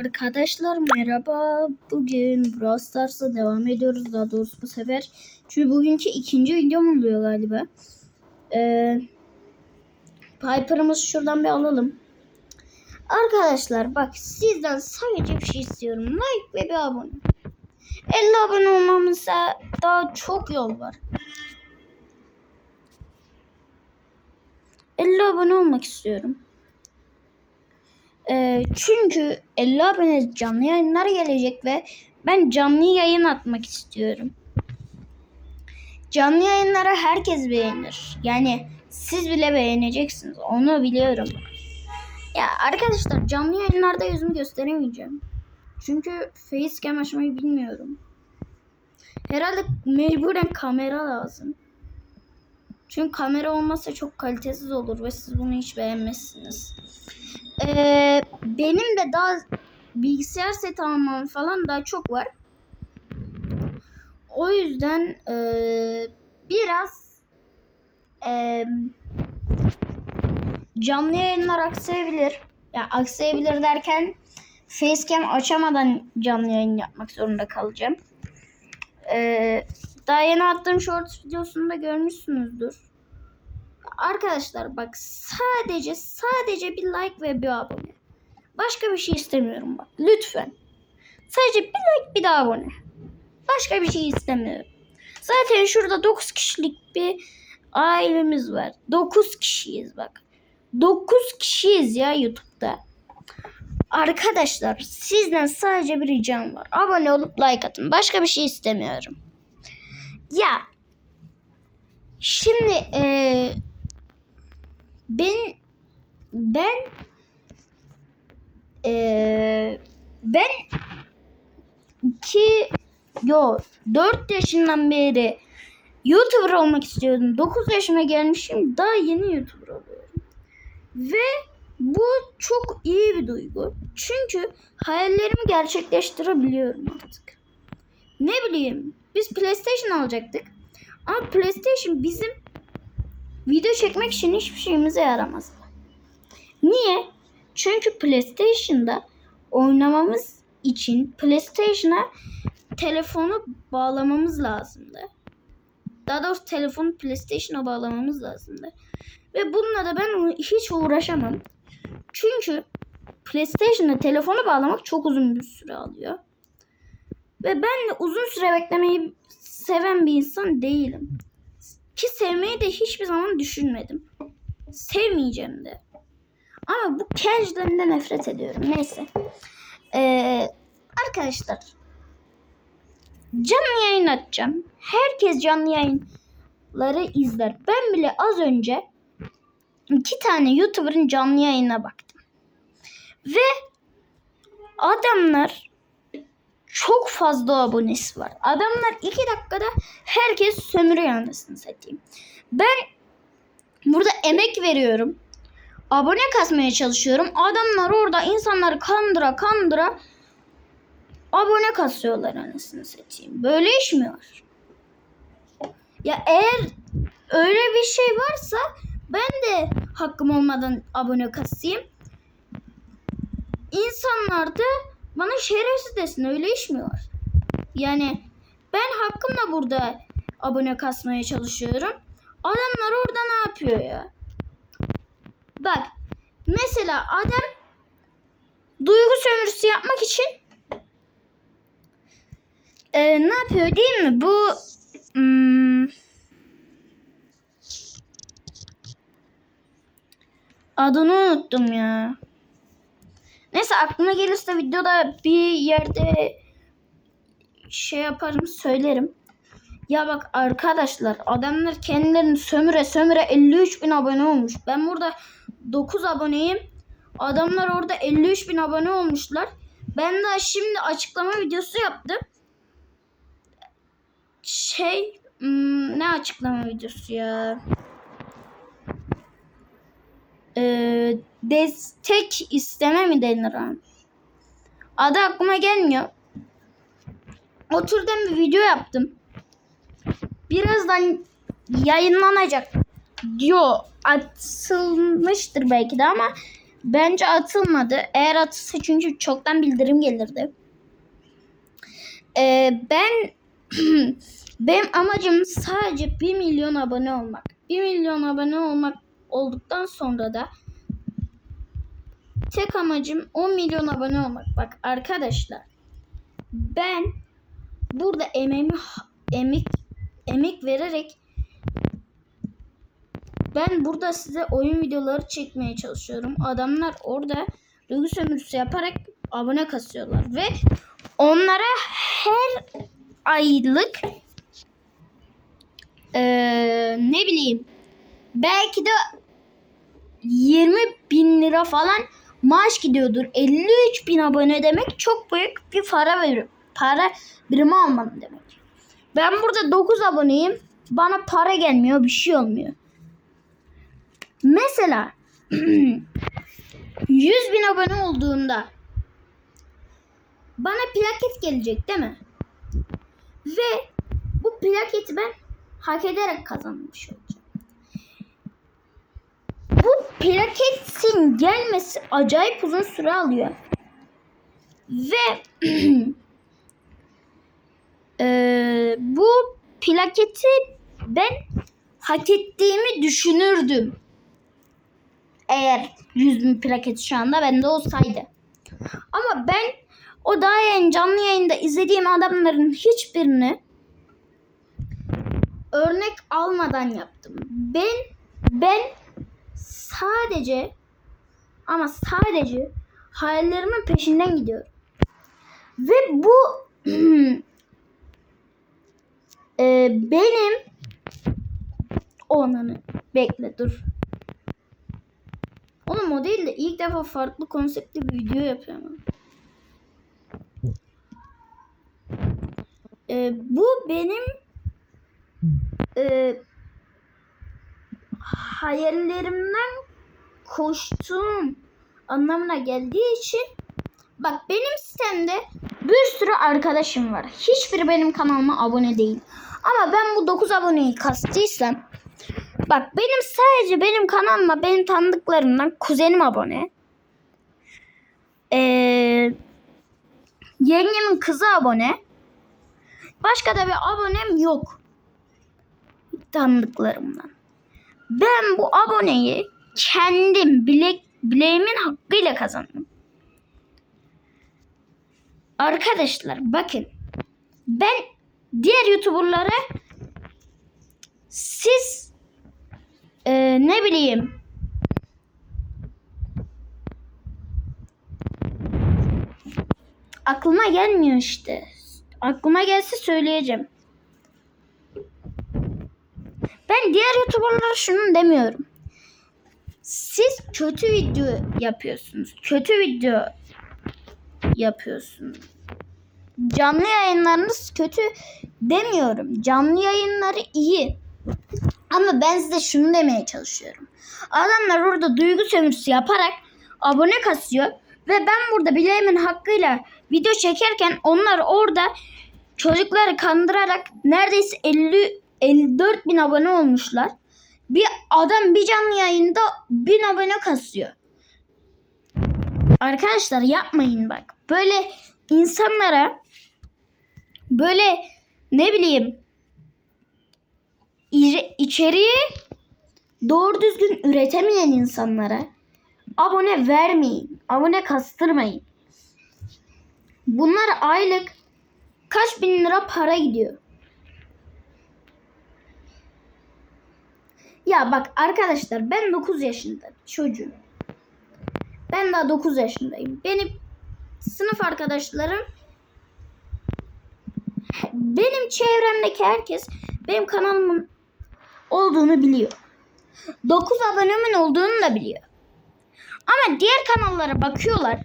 Arkadaşlar merhaba. Bugün Brawl Stars'a devam ediyoruz daha doğrusu bu sefer. Çünkü bugünkü ikinci videom oluyor galiba. Ee, Piper'ımızı şuradan bir alalım. Arkadaşlar bak sizden sadece bir şey istiyorum. Like ve bir abone. 50 abone olmamıza daha çok yol var. 50 abone olmak istiyorum. Ee, çünkü 50 abone canlı yayınlar gelecek ve ben canlı yayın atmak istiyorum. Canlı yayınlara herkes beğenir. Yani siz bile beğeneceksiniz. Onu biliyorum. Ya arkadaşlar canlı yayınlarda yüzümü gösteremeyeceğim. Çünkü facecam açmayı bilmiyorum. Herhalde mecburen kamera lazım. Çünkü kamera olmazsa çok kalitesiz olur ve siz bunu hiç beğenmezsiniz. Ee, benim de daha bilgisayar seti almam falan daha çok var. O yüzden ee, biraz ee, canlı yayınlar aksayabilir. Ya aksayabilir derken facecam açamadan canlı yayın yapmak zorunda kalacağım. Ee, daha yeni attığım shorts videosunu da görmüşsünüzdür. Arkadaşlar bak sadece sadece bir like ve bir abone. Başka bir şey istemiyorum bak. Lütfen. Sadece bir like bir de abone. Başka bir şey istemiyorum. Zaten şurada 9 kişilik bir ailemiz var. 9 kişiyiz bak. 9 kişiyiz ya YouTube'da. Arkadaşlar sizden sadece bir ricam var. Abone olup like atın. Başka bir şey istemiyorum. Ya şimdi eee ben ben eee ben iki yo 4 yaşından beri YouTuber olmak istiyordum. 9 yaşıma gelmişim. Daha yeni YouTuber oluyorum. Ve bu çok iyi bir duygu. Çünkü hayallerimi gerçekleştirebiliyorum artık. Ne bileyim biz PlayStation alacaktık. Ama PlayStation bizim video çekmek için hiçbir şeyimize yaramaz. Niye? Çünkü PlayStation'da oynamamız için PlayStation'a telefonu bağlamamız lazımdı. Daha doğrusu telefonu PlayStation'a bağlamamız lazımdı. Ve bununla da ben hiç uğraşamam. Çünkü PlayStation'a telefonu bağlamak çok uzun bir süre alıyor. Ve ben de uzun süre beklemeyi seven bir insan değilim. Ki sevmeyi de hiçbir zaman düşünmedim. Sevmeyeceğim de. Ama bu casual'den de nefret ediyorum. Neyse. Ee, arkadaşlar. Canlı yayın açacağım. Herkes canlı yayınları izler. Ben bile az önce iki tane YouTuber'ın canlı yayına baktım. Ve adamlar çok fazla abonesi var. Adamlar iki dakikada herkes sömürüyor anasını satayım. Ben burada emek veriyorum. Abone kasmaya çalışıyorum. Adamlar orada insanları kandıra kandıra abone kasıyorlar anasını satayım. Böyle iş mi var? Ya eğer öyle bir şey varsa ben de hakkım olmadan abone kasayım. İnsanlar da bana şerefsiz desin öyle iş mi var? Yani ben hakkımla burada abone kasmaya çalışıyorum. Adamlar orada ne yapıyor ya? Bak mesela adam duygu sömürüsü yapmak için e, ne yapıyor değil mi? Bu hmm, adını unuttum ya. Neyse aklıma gelirse videoda bir yerde şey yaparım söylerim. Ya bak arkadaşlar adamlar kendilerini sömüre sömüre 53 bin abone olmuş. Ben burada 9 aboneyim. Adamlar orada 53 bin abone olmuşlar. Ben de şimdi açıklama videosu yaptım. Şey hmm, ne açıklama videosu ya? Ee, destek isteme mi denir abi? Adı aklıma gelmiyor. Oturdum bir video yaptım. Birazdan yayınlanacak diyor. Atılmıştır belki de ama Bence atılmadı. Eğer atılsa çünkü çoktan bildirim gelirdi. Ee, ben benim amacım sadece 1 milyon abone olmak. 1 milyon abone olmak olduktan sonra da tek amacım 10 milyon abone olmak. Bak arkadaşlar ben burada emeğimi emek emek vererek ben burada size oyun videoları çekmeye çalışıyorum. Adamlar orada duygu sömürüsü yaparak abone kasıyorlar ve onlara her aylık eee, ne bileyim belki de 20 bin lira falan maaş gidiyordur. 53 bin abone demek çok büyük bir para verir. Para birimi almam demek. Ben burada 9 aboneyim. Bana para gelmiyor. Bir şey olmuyor. Mesela 100 bin abone olduğumda bana plaket gelecek değil mi? Ve bu plaketi ben hak ederek kazanmış olacağım. Plaketin gelmesi acayip uzun süre alıyor. Ve eee, bu plaketi ben hak ettiğimi düşünürdüm. Eğer 100 bin plaketi şu anda bende olsaydı. Ama ben o daha yayın canlı yayında izlediğim adamların hiçbirini örnek almadan yaptım. Ben ben sadece ama sadece hayallerimin peşinden gidiyorum. Ve bu e, benim onanı bekle dur. Oğlum o değil de ilk defa farklı konseptli bir video yapıyorum. E, bu benim e, hayallerimden koştuğum anlamına geldiği için bak benim sitemde bir sürü arkadaşım var. Hiçbiri benim kanalıma abone değil. Ama ben bu 9 aboneyi kastıysam bak benim sadece benim kanalıma benim tanıdıklarımdan kuzenim abone. Ee, yengemin kızı abone. Başka da bir abonem yok. Tanıdıklarımdan. Ben bu aboneyi kendim bilek, bileğimin hakkıyla kazandım. Arkadaşlar bakın. Ben diğer YouTuber'lara siz e, ne bileyim aklıma gelmiyor işte. Aklıma gelse söyleyeceğim. Ben diğer YouTuber'lara şunu demiyorum. Siz kötü video yapıyorsunuz. Kötü video yapıyorsunuz. Canlı yayınlarınız kötü demiyorum. Canlı yayınları iyi. Ama ben size şunu demeye çalışıyorum. Adamlar orada duygu sömürüsü yaparak abone kasıyor. Ve ben burada bileğimin hakkıyla video çekerken onlar orada çocukları kandırarak neredeyse 50 54 bin abone olmuşlar. Bir adam bir canlı yayında bin abone kasıyor. Arkadaşlar yapmayın bak. Böyle insanlara böyle ne bileyim iç- içeriği doğru düzgün üretemeyen insanlara abone vermeyin. Abone kastırmayın. Bunlar aylık kaç bin lira para gidiyor. Ya bak arkadaşlar ben 9 yaşında çocuğum. Ben daha 9 yaşındayım. Benim sınıf arkadaşlarım benim çevremdeki herkes benim kanalımın olduğunu biliyor. 9 abonemin olduğunu da biliyor. Ama diğer kanallara bakıyorlar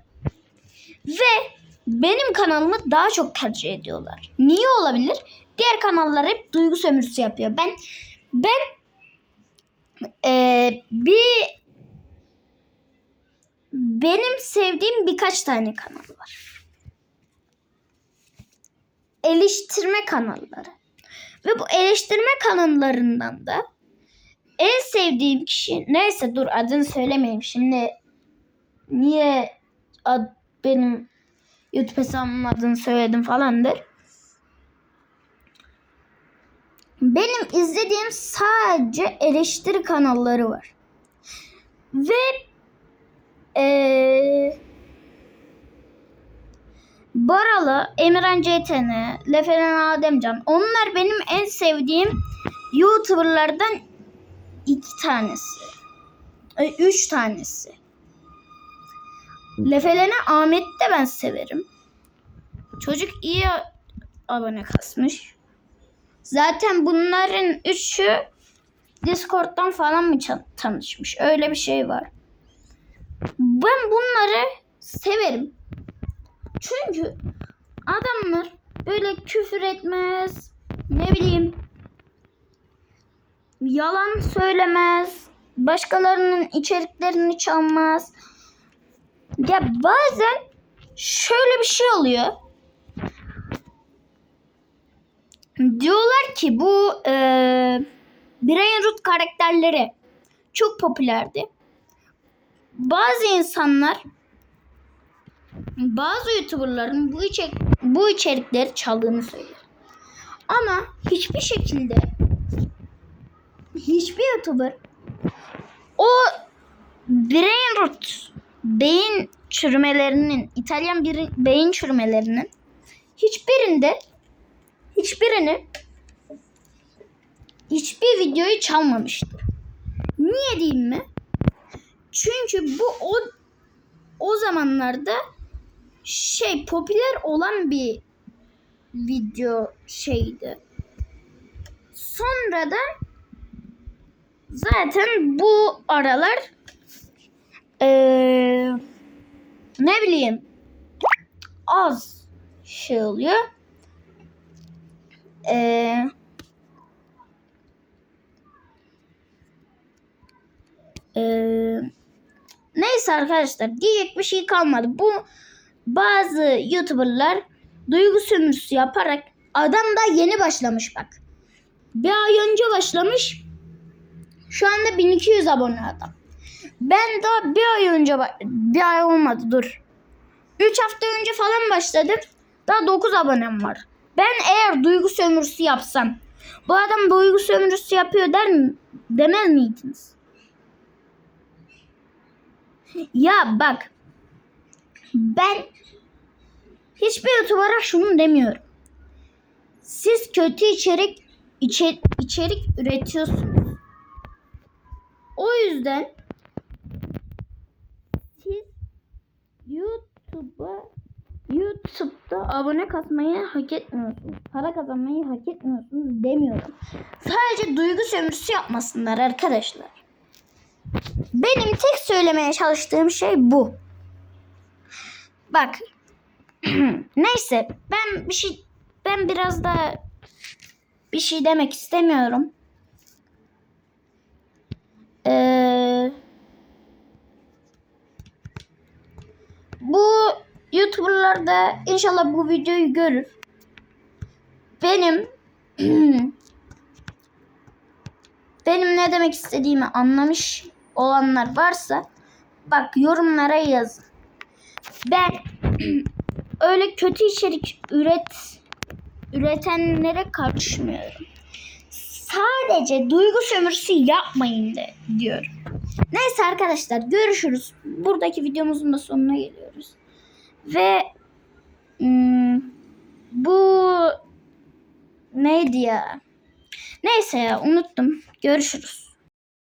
ve benim kanalımı daha çok tercih ediyorlar. Niye olabilir? Diğer kanallar hep duygu sömürüsü yapıyor. Ben ben ee, bir benim sevdiğim birkaç tane kanal var. Eleştirme kanalları. Ve bu eleştirme kanallarından da en sevdiğim kişi neyse dur adını söylemeyeyim şimdi Niye ad, benim YouTube hesabımın adını söyledim falan der. Benim izlediğim sadece eleştiri kanalları var. Ve eee Baralı, Emirhan CTN, Leferen Ademcan. Onlar benim en sevdiğim YouTuber'lardan iki tanesi. E, Üç tanesi. Lefelene Ahmet'i de ben severim. Çocuk iyi abone kasmış. Zaten bunların üçü Discord'dan falan mı tanışmış? Öyle bir şey var. Ben bunları severim. Çünkü adamlar böyle küfür etmez. Ne bileyim. Yalan söylemez. Başkalarının içeriklerini çalmaz. Ya bazen şöyle bir şey oluyor. Diyorlar ki bu e, Brian Root karakterleri çok popülerdi. Bazı insanlar bazı YouTuber'ların bu içerik, bu içerikleri çaldığını söylüyor. Ama hiçbir şekilde hiçbir YouTuber o brain rot beyin çürümelerinin İtalyan bir beyin çürümelerinin hiçbirinde hiçbirini hiçbir videoyu çalmamıştır. Niye diyeyim mi? Çünkü bu o o zamanlarda şey popüler olan bir video şeydi. Sonradan zaten bu aralar eee, ne bileyim az şey oluyor. Eee eee Neyse arkadaşlar diyecek bir şey kalmadı. Bu bazı YouTuber'lar duygu sömürüsü yaparak adam da yeni başlamış bak. Bir ay önce başlamış. Şu anda 1200 abone adam. Ben daha bir ay önce bir ay olmadı dur. 3 hafta önce falan başladım. Daha 9 abonem var. Ben eğer duygu sömürüsü yapsam bu adam duygu sömürüsü yapıyor der mi? Demez miydiniz? Ya bak. Ben hiçbir YouTuber'a şunu demiyorum. Siz kötü içerik içe- içerik üretiyorsunuz. O yüzden siz YouTube'a YouTube'da abone kasmayı hak etmiyorsunuz. Para kazanmayı hak etmiyorsunuz demiyorum. Sadece duygu sömürüsü yapmasınlar arkadaşlar. Benim tek söylemeye çalıştığım şey bu. Bak. Neyse ben bir şey ben biraz da bir şey demek istemiyorum. Ee, bu YouTuber'lar da inşallah bu videoyu görür. Benim benim ne demek istediğimi anlamış olanlar varsa bak yorumlara yazın. Ben öyle kötü içerik üret üretenlere karışmıyorum. Sadece duygu sömürüsü yapmayın de diyorum. Neyse arkadaşlar görüşürüz. Buradaki videomuzun da sonuna geliyoruz. Ve hmm, bu neydi ya? Neyse ya unuttum. Görüşürüz.